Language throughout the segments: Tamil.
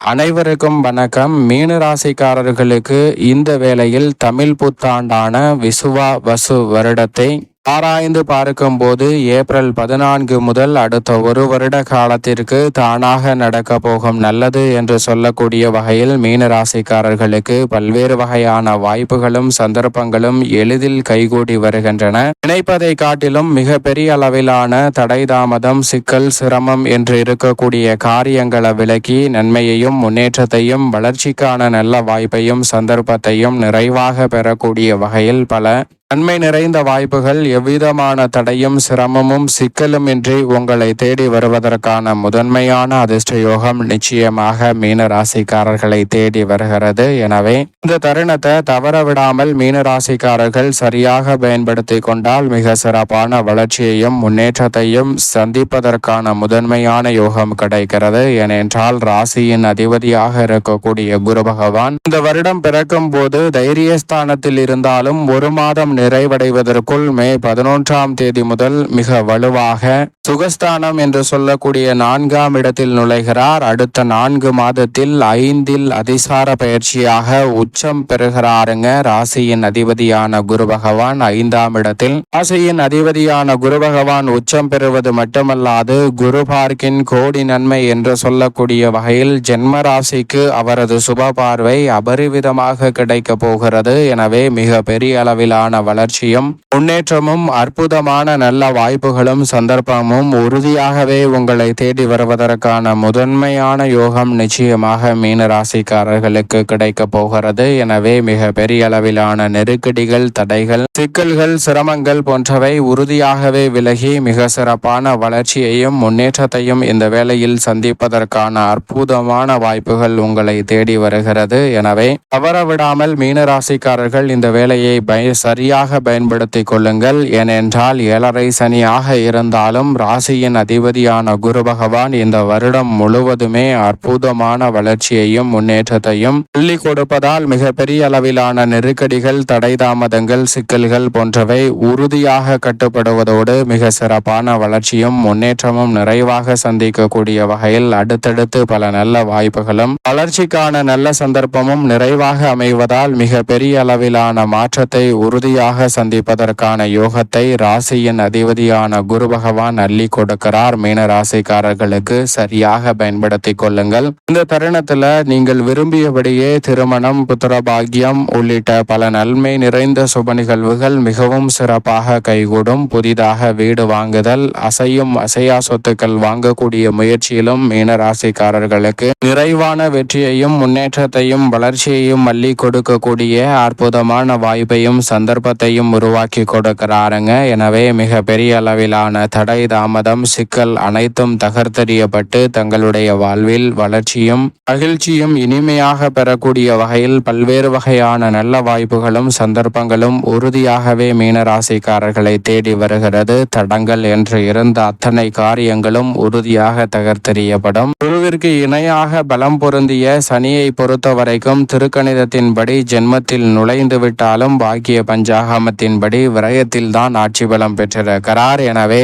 அனைவருக்கும் வணக்கம். மீன ராசிக்காரர்களுக்கு இந்த வேளையில் தமிழ் புத்தாண்டான விசுவா வசு வருடத்தை ஆராய்ந்து பார்க்கும்போது ஏப்ரல் பதினான்கு முதல் அடுத்த ஒரு வருட காலத்திற்கு தானாக நடக்க போகும் நல்லது என்று சொல்லக்கூடிய வகையில் மீனராசிக்காரர்களுக்கு பல்வேறு வகையான வாய்ப்புகளும் சந்தர்ப்பங்களும் எளிதில் கைகூடி வருகின்றன. நினைப்பதை காட்டிலும் மிக பெரிய அளவிலான தடை தாமதம் சிக்கல் சிரமம் என்று இருக்கக்கூடிய காரியங்களை விலக்கி நன்மையையும் முன்னேற்றத்தையும் வளர்ச்சிக்கான நல்ல வாய்ப்பையும் சந்தர்ப்பத்தையும் நிறைவாக பெறக்கூடிய வகையில் பல நன்மை நிறைந்த வாய்ப்புகள் எவ்விதமான தடையும் சிரமமும் சிக்கலுமின்றி உங்களை தேடி வருவதற்கான முதன்மையான அதிர்ஷ்ட யோகம் நிச்சயமாக மீன ராசிக்காரர்களை தேடி வருகிறது. எனவே இந்த தருணத்தை தவற விடாமல் மீன ராசிக்காரர்கள் சரியாக பயன்படுத்தி கொண்டால் மிக சிறப்பான வளர்ச்சியையும் முன்னேற்றத்தையும் சந்திப்பதற்கான முதன்மையான யோகம் கிடைக்கிறது. ஏனென்றால் ராசியின் அதிபதியாக இருக்கக்கூடிய குரு பகவான் இந்த வருடம் பிறக்கும் போது தைரியஸ்தானத்தில் இருந்தாலும் ஒரு மாதம் நிறைவடைவதற்குள் மே பதினொன்றாம் தேதி முதல் மிக வலுவாக சுகஸ்தானம் என்று சொல்லக்கூடிய நான்காம் இடத்தில் நுழைகிறார். அடுத்த நான்கு மாதத்தில் ஐந்தில் அதிசார பயிற்சியாக உச்சம் பெறுகிறாருங்க. ராசியின் அதிபதியான குரு பகவான் ஐந்தாம் இடத்தில். ராசியின் அதிபதியான குரு பகவான் உச்சம் பெறுவது மட்டுமல்லாது குரு பார்க்கின் கோடி நன்மை என்று சொல்லக்கூடிய வகையில் ஜென்ம ராசிக்கு அவரது சுப பார்வை அபரிவிதமாக கிடைக்க போகிறது. எனவே மிக பெரிய அளவிலான வளர்ச்சியும் முன்னேற்றமும் அற்புதமான நல்ல வாய்ப்புகளும் சந்தர்ப்பமும் உறுதியாகவே உங்களை தேடி வருவதற்கான முதன்மையான யோகம் நிச்சயமாக மீன ராசிக்காரர்களுக்கு கிடைக்க போகிறது. எனவே மிக பெரிய அளவிலான நெருக்கடிகள் தடைகள் சிக்கல்கள் சிரமங்கள் போன்றவை உறுதியாகவே விலகி மிக சிறப்பான வளர்ச்சியையும் முன்னேற்றத்தையும் இந்த வேளையில் சந்திப்பதற்கான அற்புதமான வாய்ப்புகள் உங்களை தேடி வருகிறது. எனவே தவறவிடாமல் மீனராசிக்காரர்கள் இந்த வேலையை சரியாக பயன்படுத்தி கொள்ளுங்கள். ஏனென்றால் ஏழரை சனியாக இருந்தாலும் ராசியின் அதிபதியான குரு பகவான் இந்த வருடம் முழுவதுமே அற்புதமான வளர்ச்சியையும் முன்னேற்றத்தையும் சொல்லி கொடுப்பதால் மிக பெரிய அளவிலான நெருக்கடிகள் தடை தாமதங்கள் சிக்கல்கள் போன்றவை உறுதியாக கட்டுப்படுவதோடு மிக சிறப்பான வளர்ச்சியும் முன்னேற்றமும் நிறைவாக சந்திக்கக்கூடிய வகையில் அடுத்தடுத்து பல நல்ல வாய்ப்புகளும் வளர்ச்சிக்கான நல்ல சந்தர்ப்பமும் நிறைவாக அமைவதால் மிக பெரிய அளவிலான மாற்றத்தை உறுதியாக சந்திப்பதற்கு சந்திப்பதற்கான யோகத்தை ராசியின் அதிபதியான குரு பகவான் அள்ளி கொடுக்கிறார். மீன ராசிக்காரர்களுக்கு சரியாக பயன்படுத்தி கொள்ளுங்கள். இந்த தருணத்துல நீங்கள் விரும்பியபடியே திருமணம் புத்திரபாக்கியம் உள்ளிட்ட பல நன்மை நிறைந்த சுப நிகழ்வுகள் மிகவும் சிறப்பாக கைகூடும். புதிதாக வீடு வாங்குதல் அசையும் அசையா சொத்துக்கள் வாங்கக்கூடிய முயற்சியிலும் மீன ராசிக்காரர்களுக்கு நிறைவான வெற்றியையும் முன்னேற்றத்தையும் வளர்ச்சியையும் அள்ளி கொடுக்கக்கூடிய அற்புதமான வாய்ப்பையும் சந்தர்ப்பத்தையும் உருவாக்கி கொடுக்கிறாருங்க. எனவே மிக பெரிய அளவிலான தடை தாமதம் சிக்கல் அனைத்தும் தகர்த்தறியப்பட்டு தங்களுடைய வாழ்வில் வளர்ச்சியும் மகிழ்ச்சியும் இனிமையாக பெறக்கூடிய வகையில் பல்வேறு வகையான நல்ல வாய்ப்புகளும் சந்தர்ப்பங்களும் உறுதியாகவே மீனராசிக்காரர்களை தேடி வருகிறது. தடங்கள் என்று இருந்த அத்தனை காரியங்களும் உறுதியாக தகர்த்தெறியப்படும். குருவிற்கு இணையாக பலம் பொருந்திய சனியை பொறுத்த வரைக்கும் திருக்கணிதத்தின்படி ஜென்மத்தில் நுழைந்து விட்டாலும் பாக்கிய பஞ்சாகமத்தின்படி விரயத்தில்தான் ஆட்சி பலம் பெற்றிருக்கிறார். எனவே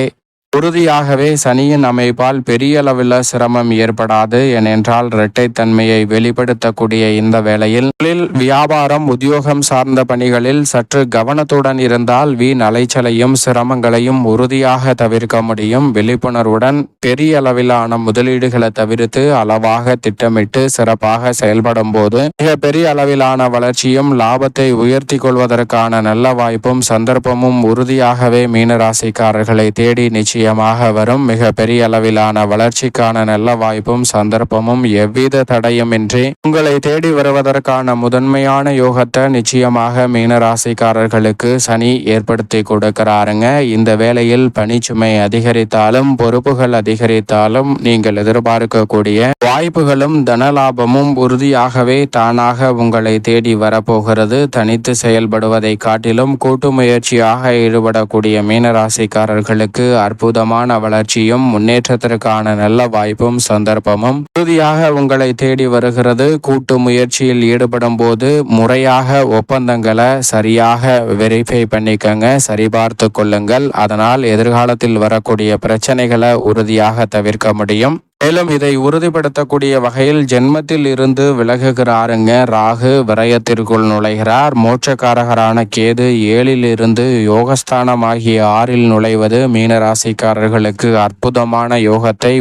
உறுதியாகவே சனியின் அமைப்பால் பெரிய அளவில் சிரமம் ஏற்படாது ஏனென்றால் இரட்டைத்தன்மையை வெளிப்படுத்தக்கூடிய இந்த வேளையில் வியாபாரம் உத்தியோகம் சார்ந்த பணிகளில் சற்று கவனத்துடன் இருந்தால் வீண் அலைச்சலையும் சிரமங்களையும் உறுதியாக தவிர்க்க முடியும். விழிப்புணர்வுடன் பெரிய அளவிலான முதலீடுகளை தவிர்த்து அளவாக திட்டமிட்டு சிறப்பாக செயல்படும் போது மிக பெரிய அளவிலான வளர்ச்சியும் லாபத்தை உயர்த்தி கொள்வதற்கான நல்ல வாய்ப்பும் சந்தர்ப்பமும் உறுதியாகவே மீனராசிக்காரர்களை தேடி நிச்சயம் நிச்சயமாக வரும் மிக பெரிய அளவிலான வளர்ச்சிக்கான நல்ல வாய்ப்பும் சந்தர்ப்பமும் எவ்வித தடையுமின்றி உங்களை தேடி வருவதற்கான முதன்மையான யோகத்தை நிச்சயமாக மீனராசிக்காரர்களுக்கு சனி ஏற்படுத்தி கொடுக்கிறாருங்க. இந்த வேளையில் பணிச்சுமை அதிகரித்தாலும் பொறுப்புகள் அதிகரித்தாலும் நீங்கள் எதிர்பார்க்கக்கூடிய வாய்ப்புகளும் தனலாபமும் உறுதியாகவே தானாக உங்களை தேடி வரப்போகிறது. தனித்து செயல்படுவதை காட்டிலும் கூட்டு முயற்சியாக ஈடுபடக்கூடிய மீனராசிக்காரர்களுக்கு அற்புத அற்புதமான வளர்ச்சியும் முன்னேற்றத்திற்கான நல்ல வாய்ப்பும் சந்தர்ப்பமும் உறுதியாக உங்களை தேடி வருகிறது. கூட்டு முயற்சியில் ஈடுபடும் போது முறையாக ஒப்பந்தங்களை சரியாக வெரிஃபை பண்ணிக்கங்க சரிபார்த்து கொள்ளுங்கள். அதனால் எதிர்காலத்தில் வரக்கூடிய பிரச்சனைகளை உறுதியாக தவிர்க்க முடியும். மேலும் இதை உறுதிப்படுத்தக்கூடிய வகையில் ஜென்மத்தில் இருந்து விலகுகிறாருங்க. ராகு விரயத்திற்குள் நுழைகிறார். மோட்சக்காரகரான கேது ஏழில் இருந்து யோகஸ்தானமாகிய ஆறில் நுழைவது மீனராசிக்காரர்களுக்கு அற்புதமான யோகத்தை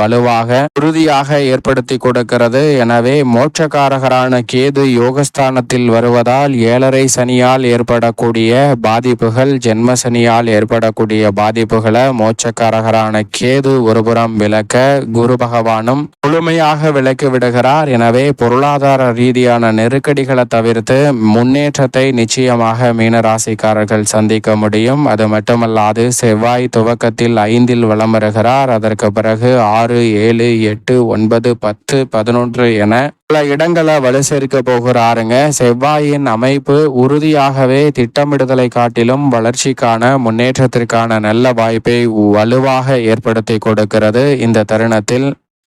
வலுவாக உறுதியாக ஏற்படுத்தி கொடுக்கிறது. எனவே மோட்சக்காரகரான கேது யோகஸ்தானத்தில் வருவதால் ஏழரை சனியால் ஏற்படக்கூடிய பாதிப்புகள் ஜென்ம சனியால் ஏற்படக்கூடிய பாதிப்புகளை மோட்சக்காரகரான கேது ஒருபுறம் விளக்க குரு பகவானும் முழுமையாக விலக்கி விடுகிறார். எனவே பொருளாதார ரீதியான நெருக்கடிகளை தவிர்த்து முன்னேற்றத்தை நிச்சயமாக மீனராசிக்காரர்கள் சந்திக்க முடியும். அது மட்டுமல்லாது செவ்வாய் துவக்கத்தில் ஐந்தில் வலம் வருகிறார் அதற்கு பிறகு ஆறு ஏழு எட்டு ஒன்பது பத்து பதினொன்று என பல இடங்களை வலு சேர்க்க போகிறாருங்க. செவ்வாயின் அமைப்பு உறுதியாகவே திட்டமிடுதலை காட்டிலும் வளர்ச்சிக்கான முன்னேற்றத்திற்கான நல்ல வாய்ப்பை வலுவாக ஏற்படுத்தி கொடுக்கிறது இந்த தருணத்தில்.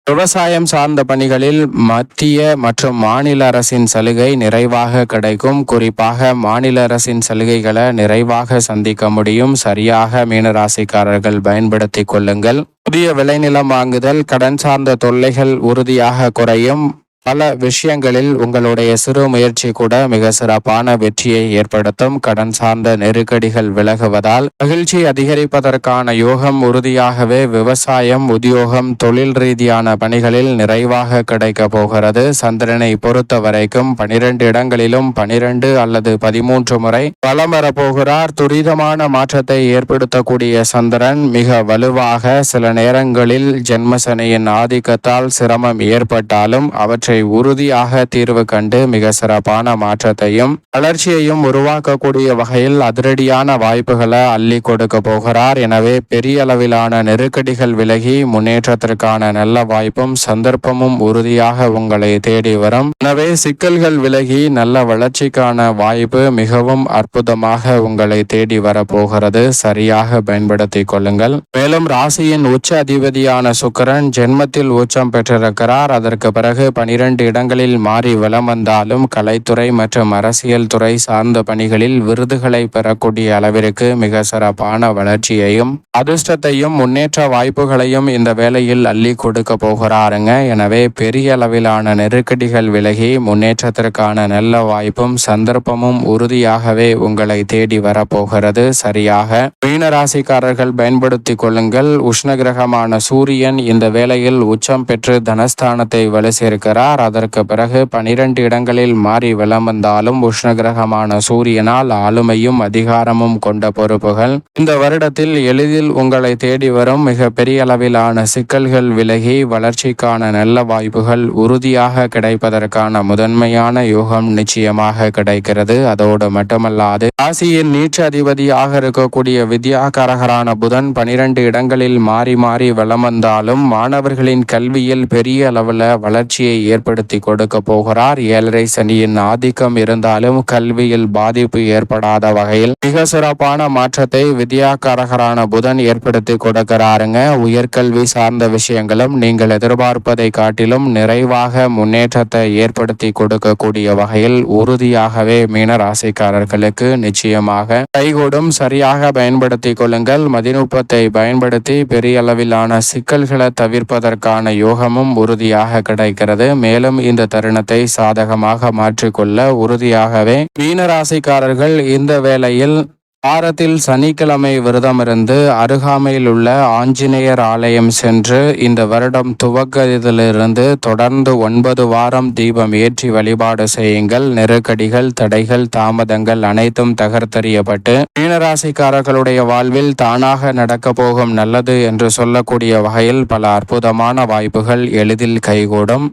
விவசாயம் சார்ந்த பணிகளில் மத்திய மற்றும் மாநில அரசின் சலுகை நிறைவாக கிடைக்கும். குறிப்பாக மாநில அரசின் சலுகைகளை நிறைவாக சந்திக்க முடியும். சரியாக மீனராசிக்காரர்கள் பயன்படுத்தி கொள்ளுங்கள். புதிய விளைநிலம் வாங்குதல் கடன் சார்ந்த தொல்லைகள் உறுதியாக குறையும். பல விஷயங்களில் உங்களுடைய சிறு முயற்சி கூட மிக சிறப்பான வெற்றியை ஏற்படுத்தும். கடன் சார்ந்த நெருக்கடிகள் விலகுவதால் மகிழ்ச்சி அதிகரிப்பதற்கான யோகம் உறுதியாகவே விவசாயம் உத்தியோகம் தொழில் ரீதியான பணிகளில் நிறைவாக கிடைக்க போகிறது. சந்திரனை பொறுத்த வரைக்கும் பனிரெண்டு இடங்களிலும் பனிரெண்டு அல்லது பதிமூன்று முறை பலம் வரப்போகிறார். துரிதமான மாற்றத்தை ஏற்படுத்தக்கூடிய சந்திரன் மிக வலுவாக சில நேரங்களில் ஜென்மசனையின் ஆதிக்கத்தால் சிரமம் ஏற்பட்டாலும் அவற்றை அவற்றை உறுதியாக தீர்வு கண்டு மிக சிறப்பான மாற்றத்தையும் வளர்ச்சியையும் உருவாக்கக்கூடிய வகையில் அதிரடியான வாய்ப்புகளை அள்ளி கொடுக்க போகிறார். எனவே பெரிய அளவிலான நெருக்கடிகள் விலகி முன்னேற்றத்திற்கான நல்ல வாய்ப்பும் சந்தர்ப்பமும் உறுதியாக உங்களை தேடி வரும். எனவே சிக்கல்கள் விலகி நல்ல வளர்ச்சிக்கான வாய்ப்பு மிகவும் அற்புதமாக உங்களை தேடி வரப்போகிறது சரியாக பயன்படுத்திக் கொள்ளுங்கள். மேலும் ராசியின் உச்ச அதிபதியான சுக்கரன் ஜென்மத்தில் உச்சம் பெற்றிருக்கிறார். அதற்கு பிறகு பனிரெண்டு இரண்டு இடங்களில் மாறி வலம் வந்தாலும் கலைத்துறை மற்றும் அரசியல் துறை சார்ந்த பணிகளில் விருதுகளை பெறக்கூடிய அளவிற்கு மிக சிறப்பான வளர்ச்சியையும் அதிர்ஷ்டத்தையும் முன்னேற்ற வாய்ப்புகளையும் இந்த வேளையில் அள்ளி கொடுக்க போகிறாருங்க. எனவே பெரிய அளவிலான நெருக்கடிகள் விலகி முன்னேற்றத்திற்கான நல்ல வாய்ப்பும் சந்தர்ப்பமும் உறுதியாகவே உங்களை தேடி வரப்போகிறது. சரியாக. மீனராசிக்காரர்கள் பயன்படுத்தி கொள்ளுங்கள். உஷ்ணகிரகமான சூரியன் இந்த வேளையில் உச்சம் பெற்று தனஸ்தானத்தை வலு சேர்க்கிறார் கொண்டார் அதற்கு பிறகு பனிரெண்டு இடங்களில் மாறி விளம் வந்தாலும் உஷ்ணகிரகமான சூரியனால் ஆளுமையும் அதிகாரமும் கொண்ட பொறுப்புகள். இந்த வருடத்தில் எளிதில் உங்களை தேடி வரும் மிக பெரிய அளவிலான சிக்கல்கள் விலகி வளர்ச்சிக்கான நல்ல வாய்ப்புகள் உறுதியாக கிடைப்பதற்கான முதன்மையான யோகம் நிச்சயமாக கிடைக்கிறது. அதோடு மட்டுமல்லாது ராசியின் நீச்ச அதிபதியாக இருக்கக்கூடிய வித்யாகாரகரான புதன் பனிரெண்டு இடங்களில் மாறி மாறி வளம் வந்தாலும் மாணவர்களின் கல்வியில் பெரிய அளவில் வளர்ச்சியை ஏற்படுத்தி கொடுக்க போகிறார். ஏழரை சனியின் ஆதிக்கம் இருந்தாலும் கல்வியில் பாதிப்பு ஏற்படாத வகையில் மிக சிறப்பான மாற்றத்தை வித்யாகாரகரான புதன் ஏற்படுத்தி கொடுக்கிறாருங்க. உயர்கல்வி சார்ந்த விஷயங்களும் நீங்கள் எதிர்பார்ப்பதை காட்டிலும் நிறைவாக முன்னேற்றத்தை ஏற்படுத்தி கொடுக்கக்கூடிய வகையில் உறுதியாகவே மீன ராசிக்காரர்களுக்கு நிச்சயமாக கைகூடும். சரியாக பயன்படுத்தி கொள்ளுங்கள். மதிநுட்பத்தை பயன்படுத்தி பெரிய அளவிலான சிக்கல்களை தவிர்ப்பதற்கான யோகமும் உறுதியாக கிடைக்கிறது. மேலும் இந்த தருணத்தை சாதகமாக மாற்றிக்கொள்ள உறுதியாகவே மீனராசிக்காரர்கள் இந்த வேளையில் வாரத்தில் சனிக்கிழமை விரதமிருந்து அருகாமையில் உள்ள ஆஞ்சநேயர் ஆலயம் சென்று இந்த வருடம் துவக்கத்திலிருந்து தொடர்ந்து ஒன்பது வாரம் தீபம் ஏற்றி வழிபாடு செய்யுங்கள். நெருக்கடிகள் தடைகள் தாமதங்கள் அனைத்தும் தகர்த்தறியப்பட்டு மீனராசிக்காரர்களுடைய வாழ்வில் தானாக நடக்க போகும் நல்லது என்று சொல்லக்கூடிய வகையில் பல அற்புதமான வாய்ப்புகள் எளிதில் கைகூடும்.